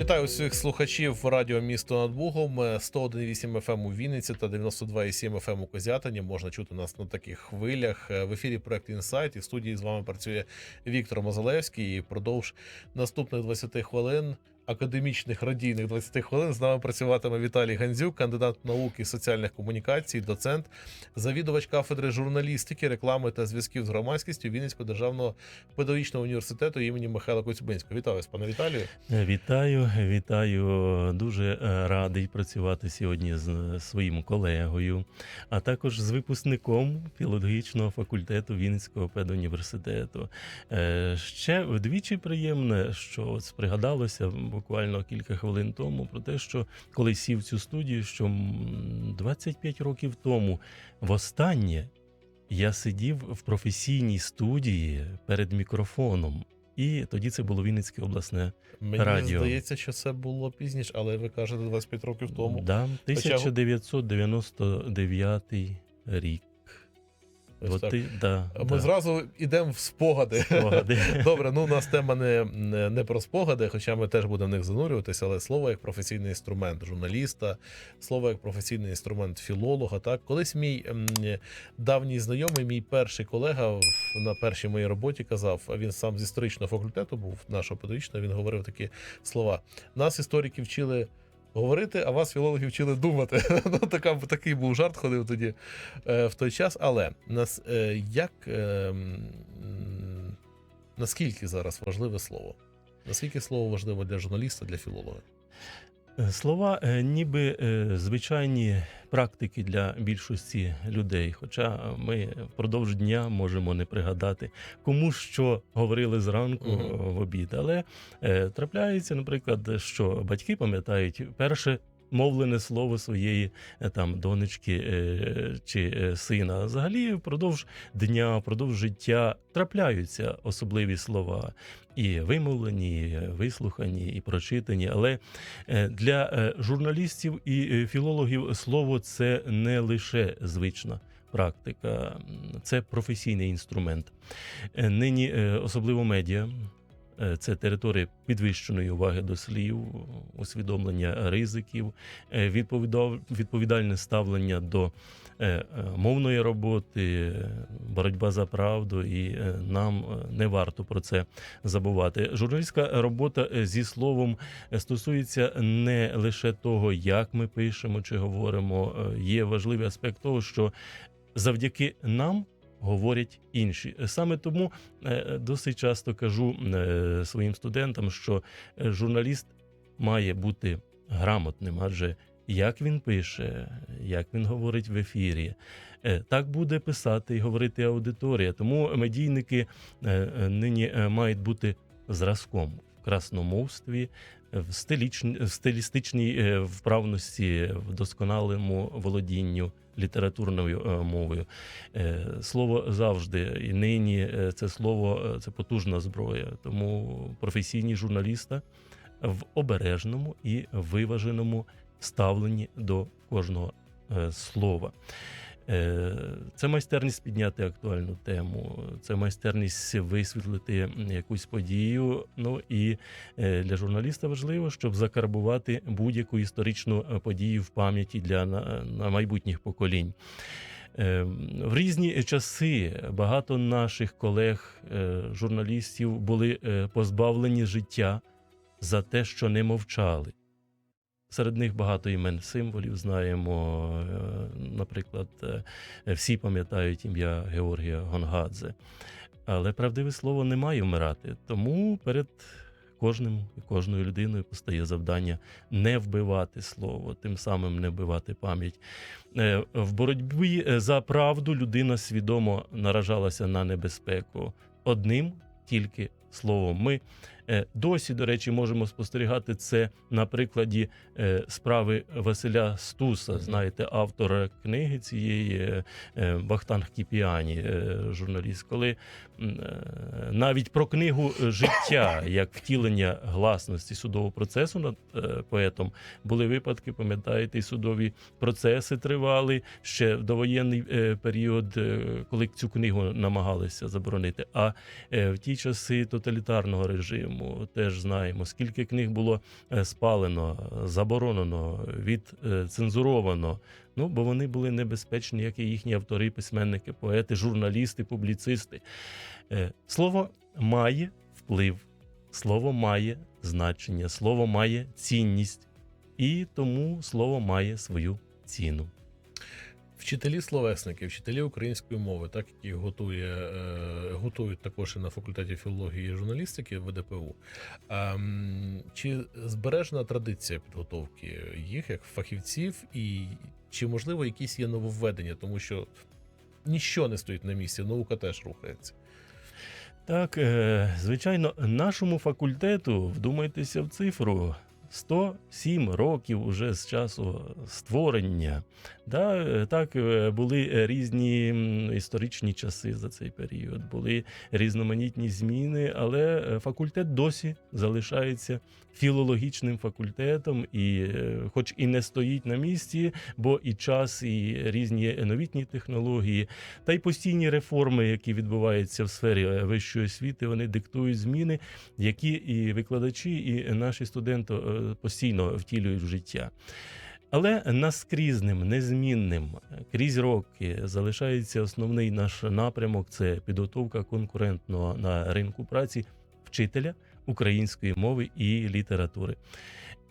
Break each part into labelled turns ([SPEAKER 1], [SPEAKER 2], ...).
[SPEAKER 1] Вітаю усіх слухачів радіо місто над Бугом. 101,8 FM у Вінниці та 92,7 FM у Козятині. Можна чути нас на таких хвилях. В ефірі проект інсайт і студії з вами працює Віктор Мозалевський. І впродовж наступних 20 хвилин. Академічних радійних 20 хвилин з нами працюватиме Віталій Гандзюк, кандидат наук і соціальних комунікацій, доцент, завідувач кафедри журналістики, реклами та зв'язків з громадськістю Вінницького державного педагогічного університету імені Михайла Коцюбинського. Вітаю вас, пане Віталію.
[SPEAKER 2] Вітаю, вітаю. Дуже е, радий працювати сьогодні з своїм колегою, а також з випускником філологічного факультету Вінницького педуніверситету. Е, Ще вдвічі приємне, що от пригадалося буквально кілька хвилин тому про те, що коли сів в цю студію, що 25 років тому востаннє я сидів в професійній студії перед мікрофоном. І тоді це було Вінницьке обласне
[SPEAKER 1] Мені
[SPEAKER 2] Радіо.
[SPEAKER 1] здається, що це було пізніше, але ви кажете 25 років тому.
[SPEAKER 2] Да, 1999 рік.
[SPEAKER 1] Ось так.
[SPEAKER 2] ти, да,
[SPEAKER 1] Ми
[SPEAKER 2] да.
[SPEAKER 1] зразу йдемо в спогади.
[SPEAKER 2] Спогади.
[SPEAKER 1] Добре, ну у нас тема не, не, не про спогади, хоча ми теж будемо в них занурюватися, але слово як професійний інструмент журналіста, слово як професійний інструмент філолога. Так, колись мій м, давній знайомий, мій перший колега на першій моїй роботі казав, а він сам з історичного факультету був нашого педагогічного, він говорив такі слова: нас історики вчили. Говорити, а вас філологи вчили думати. Ну, така, такий був жарт ходив тоді е, в той час. Але нас е, як е, наскільки зараз важливе слово? Наскільки слово важливе для журналіста, для філолога?
[SPEAKER 2] Слова е, ніби е, звичайні практики для більшості людей. Хоча ми впродовж дня можемо не пригадати, кому що говорили зранку е, в обід. Але е, трапляється, наприклад, що батьки пам'ятають перше. Мовлене слово своєї е, там донечки е, чи е, сина. Взагалі, впродовж дня, впродовж життя трапляються особливі слова, і вимовлені, і вислухані, і прочитані. Але Для журналістів і філологів слово це не лише звична практика, це професійний інструмент. Нині особливо медіа. Е, Це територія підвищеної уваги до слів, усвідомлення ризиків, е, відповідальне ставлення до е, мовної роботи, боротьба за правду, і нам не варто про це забувати. Журналістська робота зі словом стосується не лише того, як ми пишемо чи говоримо. Є важливий аспект того, що завдяки нам. Говорять інші. Саме тому е, досить часто кажу е, своїм студентам, що е, журналіст має бути грамотним, адже як він пише, як він говорить в ефірі, так буде писати і говорити аудиторія. Тому медійники нині мають бути зразком в красномовстві, в, стилістичній вправності, в досконалому володінню літературною е, мовою. Е, Слово завжди і нині е, це слово це потужна зброя. Тому професійні журналіста в обережному і виваженому ставленні до кожного слова. Е, Це майстерність підняти актуальну тему, це майстерність висвітлити якусь подію. Ну і е, для журналіста важливо, щоб закарбувати будь-яку історичну подію в пам'яті для на, майбутніх поколінь. Е, В різні часи багато наших колег, журналістів, були позбавлені життя за те, що не мовчали. Серед них багато імен символів знаємо. Е, Наприклад, е, всі пам'ятають ім'я Георгія Гонгадзе. Але правдиве слово не має вмирати. Тому перед кожним і кожною людиною постає завдання не вбивати слово, тим самим не вбивати пам'ять. Е, В боротьбі за правду людина свідомо наражалася на небезпеку одним тільки словом. Ми досі, до речі, можемо спостерігати це на прикладі е, справи Василя Стуса, знаєте, автора книги цієї е, е, Бахтанг Кіпіані, е, журналіст, коли е, навіть про книгу е, життя як втілення гласності судового процесу над е, поетом були випадки, пам'ятаєте, і судові процеси тривали. Ще в довоєнний е, період, е, коли цю книгу намагалися заборонити. А е, в ті часи тоталітарного режиму минулому теж знаємо, скільки книг було е, спалено, е, заборонено, відцензуровано. Ну, бо вони були небезпечні, як і їхні автори, письменники, поети, журналісти, публіцисти. Е, Слово має вплив, слово має значення, слово має цінність, і тому слово має свою ціну.
[SPEAKER 1] Вчителі словесники, вчителі української мови, так які готує, е, готують також і на факультеті філології і журналістики ВДПУ. Ем, чи збережена традиція підготовки їх як фахівців, і чи можливо якісь є нововведення, тому що ніщо не стоїть на місці, наука теж рухається.
[SPEAKER 2] Так, е, звичайно, нашому факультету, вдумайтеся в цифру. 107 років уже з часу створення. Да, так, е, були різні історичні часи за цей період, були різноманітні зміни, але е, факультет досі залишається філологічним факультетом, і, е, хоч і не стоїть на місці, бо і час, і різні новітні технології, та й постійні реформи, які відбуваються в сфері вищої освіти, вони диктують зміни, які і викладачі, і наші студенти постійно втілюють в життя. Але наскрізним, незмінним крізь роки залишається основний наш напрямок це підготовка конкурентного на ринку праці вчителя української мови і літератури.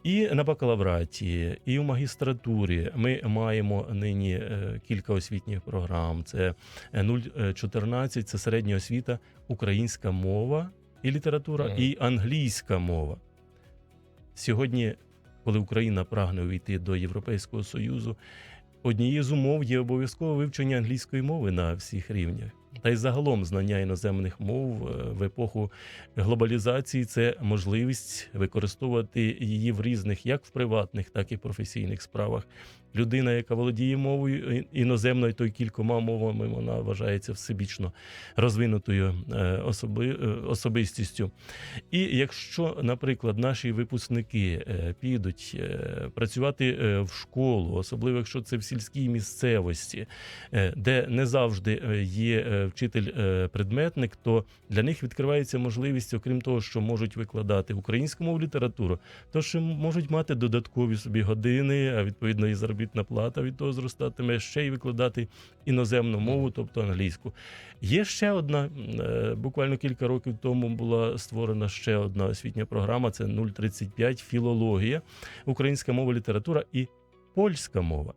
[SPEAKER 2] І на бакалавраті, і в магістратурі ми маємо нині е, кілька освітніх програм. Це е, 014, це середня освіта, українська мова і література, і англійська мова. Сьогодні, коли Україна прагне увійти до Європейського Союзу, однією з умов є обов'язкове вивчення англійської мови на всіх рівнях. Та й загалом знання іноземних мов е, в епоху глобалізації це можливість використовувати її в різних, як в приватних, так і професійних справах. Людина, яка володіє мовою іноземною, то й кількома мовами, вона вважається всебічно розвинутою е, особи, е, особистістю. І якщо, наприклад, наші випускники е, підуть працювати в школу, особливо якщо це в сільській місцевості, де не завжди є вчитель-предметник, то для них відкривається можливість, окрім того, що можуть викладати українську мову літературу, то ще можуть мати додаткові собі години, а відповідно і заробітна плата від того зростатиме, ще й викладати іноземну мову, тобто англійську. Є ще одна, е, буквально кілька років тому була створена ще одна освітня програма. Це 035 філологія, українська мова, література і польська мова.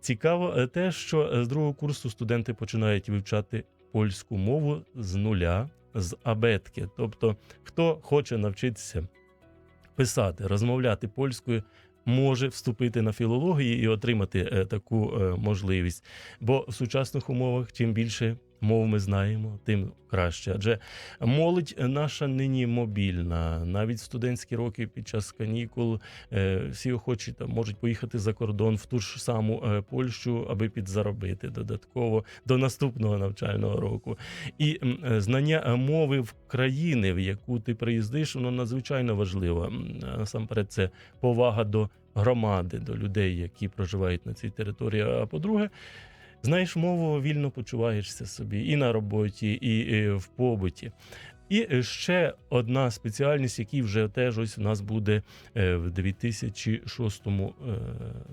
[SPEAKER 2] Цікаво е, те, що е, з другого курсу студенти починають вивчати польську мову з нуля, з абетки. Тобто, хто хоче навчитися писати, розмовляти польською. Може вступити на філологію і отримати е, таку е, можливість. Бо в сучасних умовах чим більше мов ми знаємо, тим краще. Адже молодь наша нині мобільна. Навіть студентські роки під час канікул е, всі охочі там можуть поїхати за кордон в ту ж саму е, Польщу, аби підзаробити додатково до наступного навчального року. І е, знання мови в країни, в яку ти приїздиш, воно надзвичайно важливо. Насамперед, це повага до громади, до людей, які проживають на цій території. А по-друге, знаєш мову, вільно почуваєшся собі і на роботі, і, е, в побуті. І е, ще одна спеціальність, який вже теж ось у нас буде е, в 2006 е,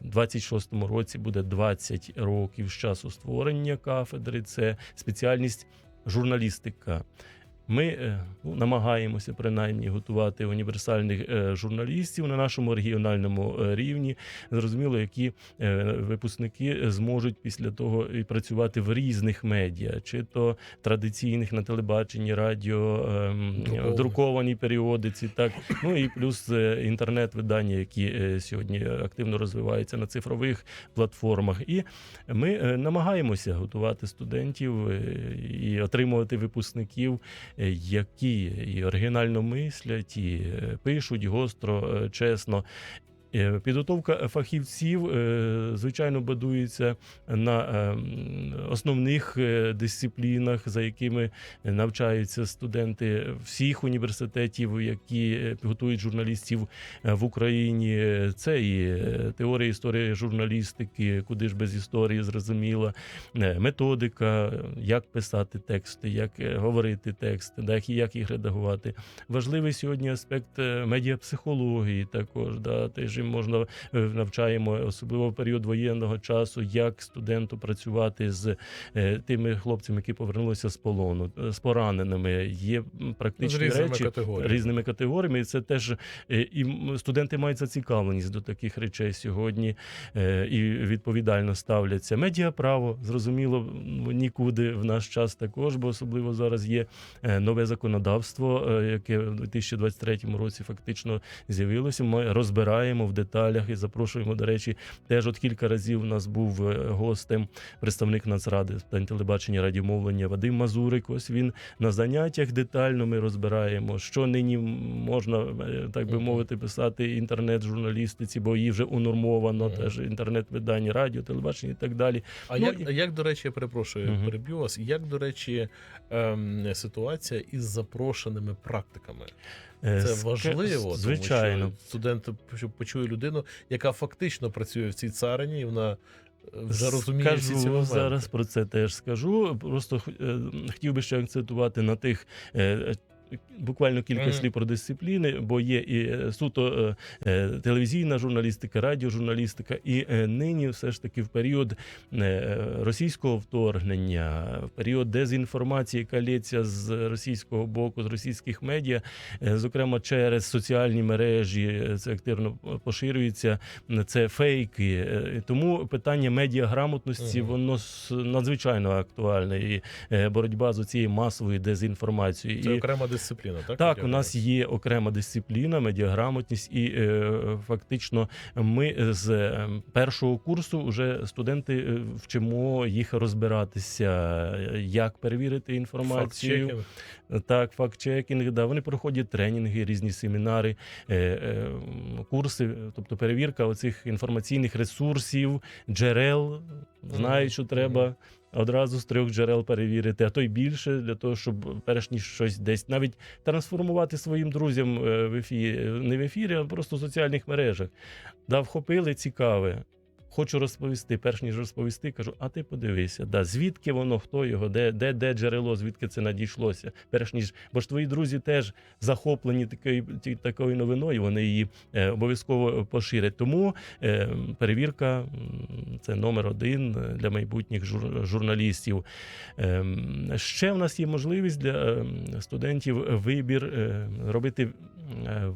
[SPEAKER 2] 26 році, буде 20 років з часу створення кафедри. Це спеціальність журналістика. Ми е, ну, намагаємося принаймні готувати універсальних е, журналістів на нашому регіональному е, рівні. Зрозуміло, які випускники зможуть після того і працювати в різних медіа, чи то традиційних на телебаченні, радіо, ем, друкованій періодиці, так ну і плюс інтернет-видання, які сьогодні активно розвиваються на цифрових платформах. І ми намагаємося готувати студентів і отримувати випускників, які і оригінально мислять, і е, пишуть гостро, е, чесно. Е, Підготовка фахівців, е, звичайно, будується на е, основних дисциплінах, за якими навчаються студенти всіх університетів, які е, готують журналістів в Україні. Це і теорія історії журналістики, куди ж без історії зрозуміло, е, методика, як писати тексти, як говорити тексти, да, як, їх редагувати. Важливий сьогодні аспект медіапсихології також. Да, теж їм можна е, навчаємо, особливо в період воєнного часу, як студенту працювати з е, тими хлопцями, які повернулися з полону, е, з пораненими. Є м,
[SPEAKER 1] З
[SPEAKER 2] практичні
[SPEAKER 1] різними
[SPEAKER 2] речі
[SPEAKER 1] категоріями.
[SPEAKER 2] різними категоріями. І це теж і студенти мають зацікавленість до таких речей сьогодні і відповідально ставляться. Медіаправо зрозуміло нікуди в наш час також, бо особливо зараз є нове законодавство, яке в 2023 році фактично з'явилося. Ми розбираємо в деталях і запрошуємо. До речі, теж от кілька разів у нас був е, гостем представник Нацради з телебачення радіомовлення Вадим Мазурик. Ось він на заняттях детально ми розбираємо, що нині можна, е, так би мовити, писати інтернет-журналістиці, бо її вже унормовано,
[SPEAKER 1] Мгм.
[SPEAKER 2] теж інтернет-видання, радіо, телебачення і так далі.
[SPEAKER 1] А
[SPEAKER 2] Ну,
[SPEAKER 1] як,
[SPEAKER 2] і-
[SPEAKER 1] як, до речі, я перепрошую,
[SPEAKER 2] Мгм.
[SPEAKER 1] переб'ю вас, як, до речі, ем, ситуація із запрошеними практиками?
[SPEAKER 2] Е,
[SPEAKER 1] Це важливо,
[SPEAKER 2] звичайно.
[SPEAKER 1] тому що студент щоб почує людину, яка фактично працює в цій царині, і вона е, вже розуміє всі ці моменти.
[SPEAKER 2] зараз про це теж скажу. Просто е, хотів би ще акцентувати на тих. Буквально кілька
[SPEAKER 1] Мгм.
[SPEAKER 2] слів про дисципліни, бо є і е, суто е, е, телевізійна журналістика, радіожурналістика, і нині все ж таки в період російського вторгнення, в період дезінформації, яка лється з російського боку, з російських медіа, зокрема через соціальні мережі, це активно поширюється. Це фейки. Тому питання медіаграмотності
[SPEAKER 1] Мгм.
[SPEAKER 2] воно надзвичайно актуальне. І боротьба з цією масовою дезінформацією.
[SPEAKER 1] Це
[SPEAKER 2] І
[SPEAKER 1] окрема дисципліна, так?
[SPEAKER 2] так, у нас є окрема дисципліна, медіаграмотність, і е, фактично ми з е, першого курсу вже студенти е, вчимо їх розбиратися, як перевірити інформацію.
[SPEAKER 1] Факт-чекінг.
[SPEAKER 2] Так, факт-чекінг, да, вони проходять тренінги, різні семінари, е, е, курси, тобто перевірка оцих інформаційних ресурсів, джерел. Знають, що треба одразу з трьох джерел перевірити, а то й більше, для того, щоб перш ніж щось десь навіть трансформувати своїм друзям е, в ефірі, не в ефірі, а просто в соціальних мережах. Да, вхопили цікаве. Хочу розповісти, перш ніж розповісти, кажу, а ти подивися, да, звідки воно, хто його, де, де, де джерело, звідки це надійшлося. Перш ніж, бо ж твої друзі теж захоплені такою, такою новиною, вони її е, обов'язково поширять. Тому е, перевірка це номер один е, для майбутніх жур, журналістів. Е, ще в нас є можливість для е, студентів вибір е, робити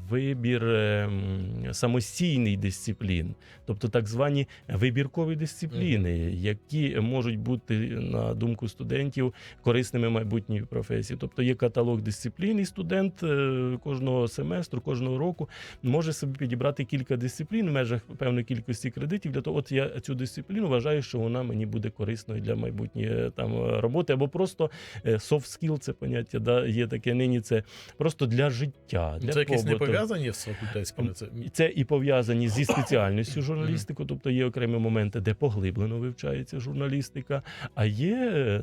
[SPEAKER 2] вибір е, м, самостійний дисциплін, тобто так звані вибіркові дисципліни, які можуть бути на думку студентів корисними в майбутній професії. Тобто є каталог дисциплін, і студент е, кожного семестру, кожного року може собі підібрати кілька дисциплін в межах певної кількості кредитів. Для того, от я цю дисципліну вважаю, що вона мені буде корисною для майбутньої е, там роботи, або просто soft skill, це поняття, да, є таке нині. Це просто для життя. Для
[SPEAKER 1] Це якісь не пов'язані з факультетськими? Це...
[SPEAKER 2] Це і пов'язані зі спеціальністю журналістики, тобто є окремі моменти, де поглиблено вивчається журналістика, а є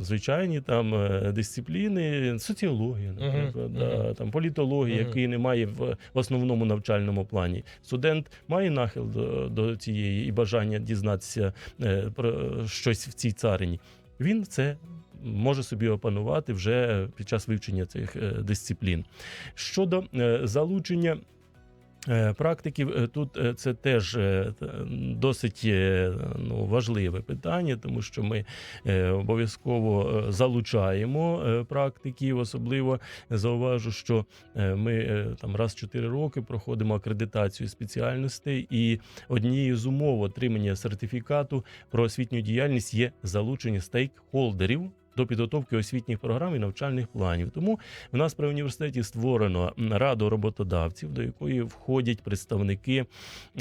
[SPEAKER 2] звичайні там е, дисципліни, соціологія, наприклад, да, там політологія,
[SPEAKER 1] Мгм.
[SPEAKER 2] якої немає в, в основному навчальному плані. Студент має нахил до, до цієї і бажання дізнатися е, про щось в цій царині. Він це. Може собі опанувати вже під час вивчення цих е, дисциплін. Щодо е, залучення е, практиків, тут це теж досить ну, важливе питання, тому що ми обов'язково залучаємо практиків. Особливо зауважу, що ми там раз в 4 роки проходимо акредитацію спеціальностей, і однією з умов отримання сертифікату про освітню діяльність є залучення стейкхолдерів до підготовки освітніх програм і навчальних планів. Тому в нас при університеті створено раду роботодавців, до якої входять представники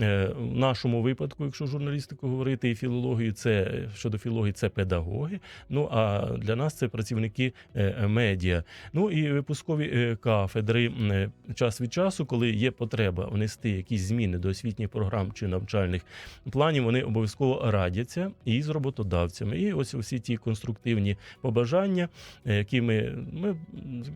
[SPEAKER 2] е, в нашому випадку, якщо журналістику говорити, і філологію, це щодо філології, це педагоги. Ну а для нас це працівники е, медіа. Ну і випускові е, кафедри час від часу, коли є потреба внести якісь зміни до освітніх програм чи навчальних планів, вони обов'язково радяться і з роботодавцями. І ось усі ті конструктивні побажання, е, які ми, ми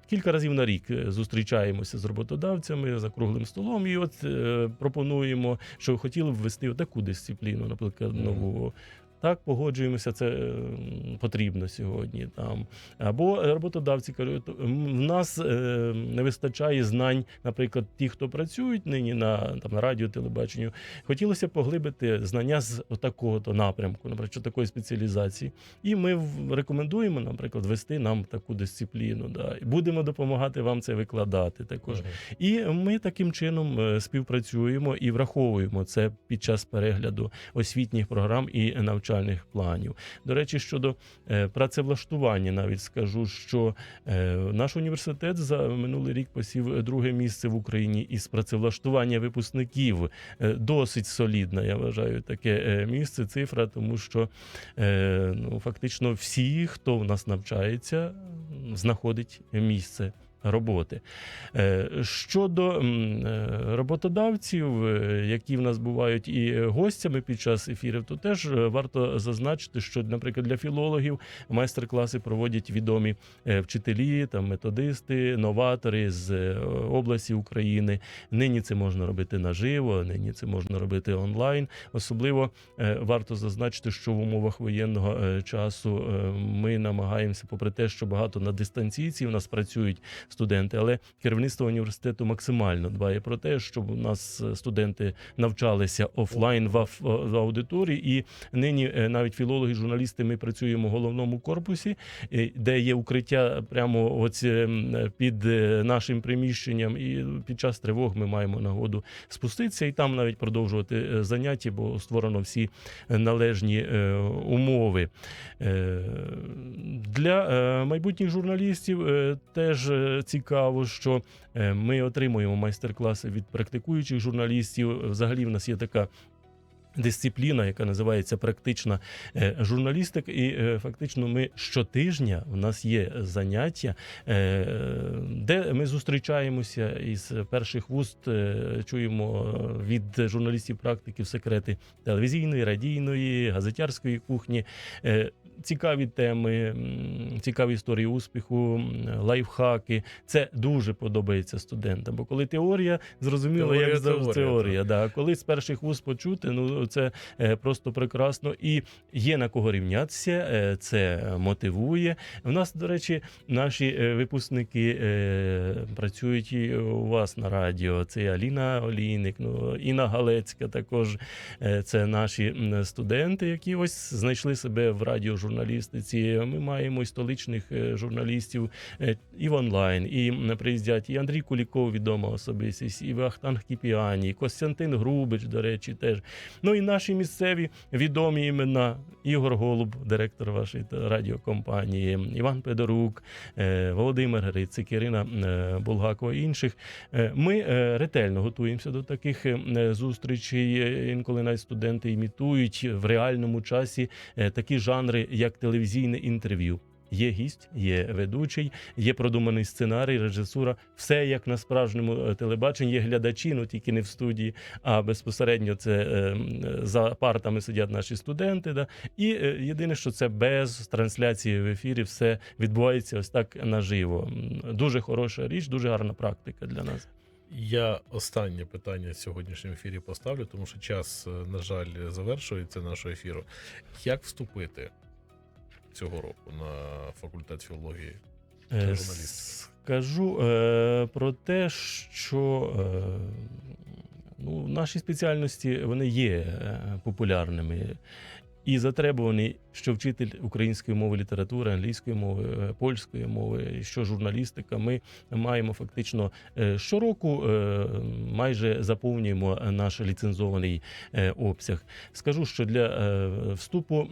[SPEAKER 2] кілька разів на рік е, зустрічаємося з роботодавцями за круглим столом, і от е, пропонуємо, що хотіли б ввести таку дисципліну, наприклад, нову. Так, погоджуємося, це потрібно сьогодні. Там або роботодавці кажуть, «М, в нас е, не вистачає знань, наприклад, ті, хто працюють нині на там на радіо, телебаченню. Хотілося поглибити знання з такого то напрямку, наприклад, такої спеціалізації. І ми рекомендуємо, наприклад, вести нам таку дисципліну. Да. І будемо допомагати вам це викладати також.
[SPEAKER 1] Мгм.
[SPEAKER 2] І ми таким чином е, співпрацюємо і враховуємо це під час перегляду освітніх програм і навчальних планів. До речі, щодо е, працевлаштування, навіть скажу, що е, наш університет за минулий рік посів друге місце в Україні із працевлаштування випускників. Е, Досить солідна, я вважаю, таке е, місце, цифра, тому що е, ну, фактично всі, хто в нас навчається, знаходить місце. Роботи Е, щодо е, роботодавців, е, які в нас бувають і гостями під час ефірів, то теж варто зазначити, що, наприклад, для філологів майстер-класи проводять відомі вчителі, там методисти, новатори з області України. Нині це можна робити наживо, нині це можна робити онлайн. Особливо варто зазначити, що в умовах воєнного часу ми намагаємося, попри те, що багато на дистанційці в нас працюють студенти, але керівництво університету максимально дбає про те, щоб у нас е, студенти навчалися офлайн в, в аудиторії. І нині е, навіть філологи, журналісти, ми працюємо в головному корпусі, е, де є укриття прямо е, під е, нашим приміщенням. І під час тривог ми маємо нагоду спуститися і там навіть продовжувати е, заняття, бо створено всі е, належні е, умови. Е, Для е, майбутніх журналістів е, теж е, цікаво, що е, ми отримуємо майстер-класи від практикуючих журналістів. Взагалі, в нас є така. Дисципліна, яка називається практична е, журналістика, і е, фактично ми щотижня в нас є заняття, де ми зустрічаємося із перших вуст, чуємо від журналістів-практиків секрети телевізійної, радійної, газетярської кухні. Цікаві теми, цікаві історії успіху, лайфхаки. Це дуже подобається студентам. Бо коли теорія, зрозуміло,
[SPEAKER 1] Теорія,
[SPEAKER 2] як завжди
[SPEAKER 1] теорія,
[SPEAKER 2] теорія. Да. Коли з перших вуст почути, ну це е, просто прекрасно. І є на кого рівнятися, е, це мотивує. У нас, до речі, наші е, випускники працюють і у вас на радіо. Це Аліна Олійник, ну Інна Галецька також. Це наші студенти, які ось знайшли себе в радіожурналістиці. Ми маємо і столичних е, журналістів е, і в онлайн, і приїздять і Андрій Куліков, відома особистість, і Вахтанг Кіпіані, і Костянтин Грубич, до речі, теж. Ну і наші місцеві відомі імена Ігор Голуб, директор вашої радіокомпанії, Іван Педорук, е, Володимир Грицик, Ірина Булгакова і інших. Ми ретельно готуємося до таких зустрічей. Інколи навіть студенти імітують в реальному часі такі жанри, як телевізійне інтерв'ю. Є гість, є ведучий, є продуманий сценарій, режисура. Все як на справжньому е, телебаченні. Є глядачі, ну тільки не в студії, а безпосередньо це е, за партами сидять наші студенти. Да? І е, єдине, що це без трансляції в ефірі, все відбувається ось так наживо. Дуже хороша річ, дуже гарна практика для нас.
[SPEAKER 1] Я останнє питання в сьогоднішньому ефірі поставлю, тому що час, е, на жаль, завершується нашого ефіру. Як вступити цього року на факультет філології?
[SPEAKER 2] Е,
[SPEAKER 1] журналіст.
[SPEAKER 2] Скажу е, про те, що е, ну, наші спеціальності вони є е, популярними. І затребуваний, що вчитель української мови, літератури, англійської мови, е, польської мови, що журналістика. Ми маємо фактично е, щороку е, майже заповнюємо наш ліцензований обсяг. Скажу, що для вступу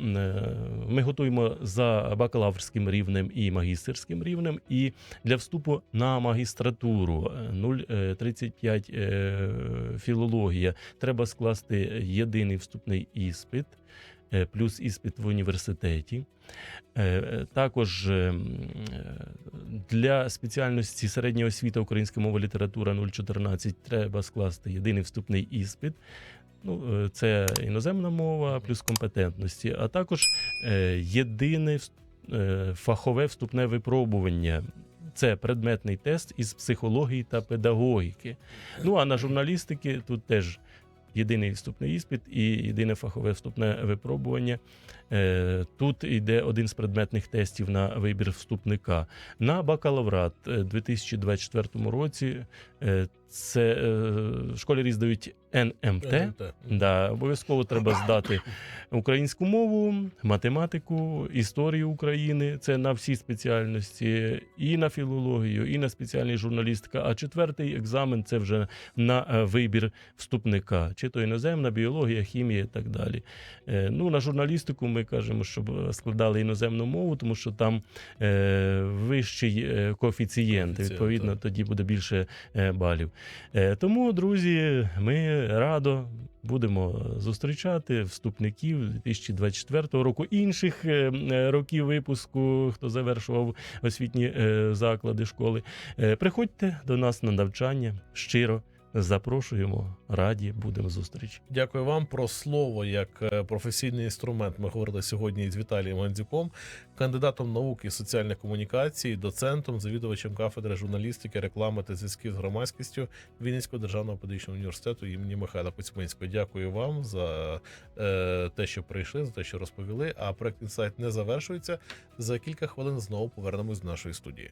[SPEAKER 2] ми готуємо за бакалаврським рівнем і магістерським рівнем, і для вступу на магістратуру е, 0,35 е, філологія треба скласти єдиний вступний іспит. Е, Плюс іспит в університеті. Е, Також е, м, е, для спеціальності середня освіта українська мова література 014 треба скласти єдиний вступний іспит. Ну, це іноземна мова плюс компетентності, а також єдине фахове вступне випробування. Це предметний тест із психології та педагогіки. Ну а на журналістики тут теж єдиний вступний іспит і єдине фахове вступне випробування. Е, Тут йде один з предметних тестів на вибір вступника. На бакалаврат е, 2024 році е, це е, школярі здають НМТ.
[SPEAKER 1] НМТ.
[SPEAKER 2] Да, обов'язково треба здати українську мову, математику, історію України. Це на всі спеціальності, і на філологію, і на спеціальність журналістика. А четвертий екзамен це вже на е, вибір вступника, чи то іноземна, біологія, хімія і так далі. Е, Ну, на журналістику ми кажемо, щоб складали іноземну мову, тому що там е, вищий коефіцієнт. Відповідно, тоді буде більше балів. Е, Тому, друзі, ми радо будемо зустрічати вступників 2024 року, інших е, е, років випуску, хто завершував освітні заклади школи. Приходьте до нас на навчання щиро. Запрошуємо, раді будемо зустрічі.
[SPEAKER 1] Дякую вам про слово як е, професійний інструмент. Ми говорили сьогодні з Віталієм Гандзюком, кандидатом наук і соціальних комунікацій, доцентом, завідувачем кафедри журналістики, реклами та зв'язків з громадськістю Вінницького державного педагогічного університету імені Михайла Коцюбинського. Дякую вам за е, те, що прийшли, за те, що розповіли. А проект інсайт не завершується. За кілька хвилин знову повернемось до нашої студії.